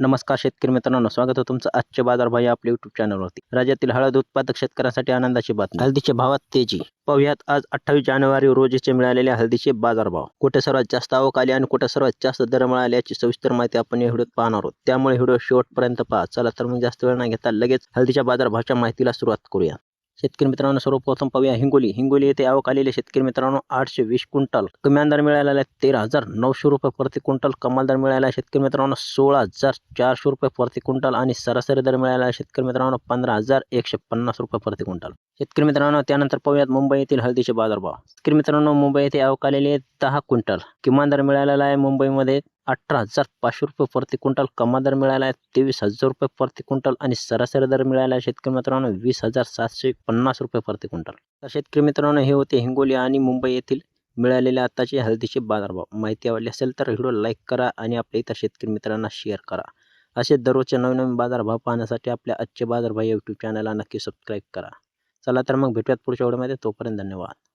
नमस्कार शेतकरी मित्रांनो स्वागत आहे तुमचं आजचे बाजारभाव भाई आपल्या युट्यूब चॅनलवरती राज्यातील हळद उत्पादक शेतकऱ्यांसाठी आनंदाची बातमी. हळदीच्या भावात तेजी. पाहुयात आज अठ्ठावीस जानेवारी रोजीचे मिळालेले हळदीचे बाजारभाव. कुठे सर्वात जास्त आवक आली आणि कुठे सर्वात जास्त दर मिळाले याची सविस्तर माहिती आपण या व्हिडिओत पाहणार आहोत. त्यामुळे व्हिडिओ शेवटपर्यंत पहा. चला तर मग जास्त वेळ नाही घेता लगेच हळदीच्या बाजारभावाच्या माहितीला सुरुवात करूया. शेतकरी मित्रांनो सर्वप्रथम पाहूया हिंगोली. हिंगोली येथे आवक आलेले शेतकरी मित्रांनो आठशे वीस क्विंटल. कमी दर मिळालेला आहे तेरा हजार नऊशे रुपये प्रति क्विंटल. कमाल दर मिळाला आहे शेतकरी मित्रांनो सोळा हजार चारशे रुपये प्रति क्विंटल. आणि सरासरी दर मिळाला आहे शेतकरी मित्रांनो पंधरा हजार एकशे पन्नास रुपये प्रति क्विंटल. शेतकरी मित्रांनो त्यानंतर पाहूयात मुंबई येथील हळदीचे बाजारभाव. शेतकरी मित्रांनो मुंबई येथे आवक आलेले दहा क्विंटल. किमान दर मिळालेला आहे मुंबईमध्ये अठरा हजार पाचशे रुपये प्रति क्विंटल कमा दर मिळाला आहे तेवीस हजार रुपये प्रति क्विंटल आणि सरासरी दर मिळाला आहे शेतकरी मित्रांनो वीस हजार सातशे पन्नास रुपये प्रति क्विंटल. तर शेतकरी मित्रांनो हे होते हिंगोली आणि मुंबई येथील मिळालेले आताचे हळदीचे बाजारभाव. माहिती आवडली असेल तर व्हिडिओ लाईक करा आणि आपल्या इतर शेतकरी मित्रांना शेअर करा. असे दररोजचे नवीन नवीन बाजारभाव पाहण्यासाठी आपल्या आजचे बाजारभाव यूट्यूब चॅनलला नक्की सबस्क्राईब करा. चला तर मग भेटूयात पुढच्या व्हिडिओमध्ये. तोपर्यंत धन्यवाद.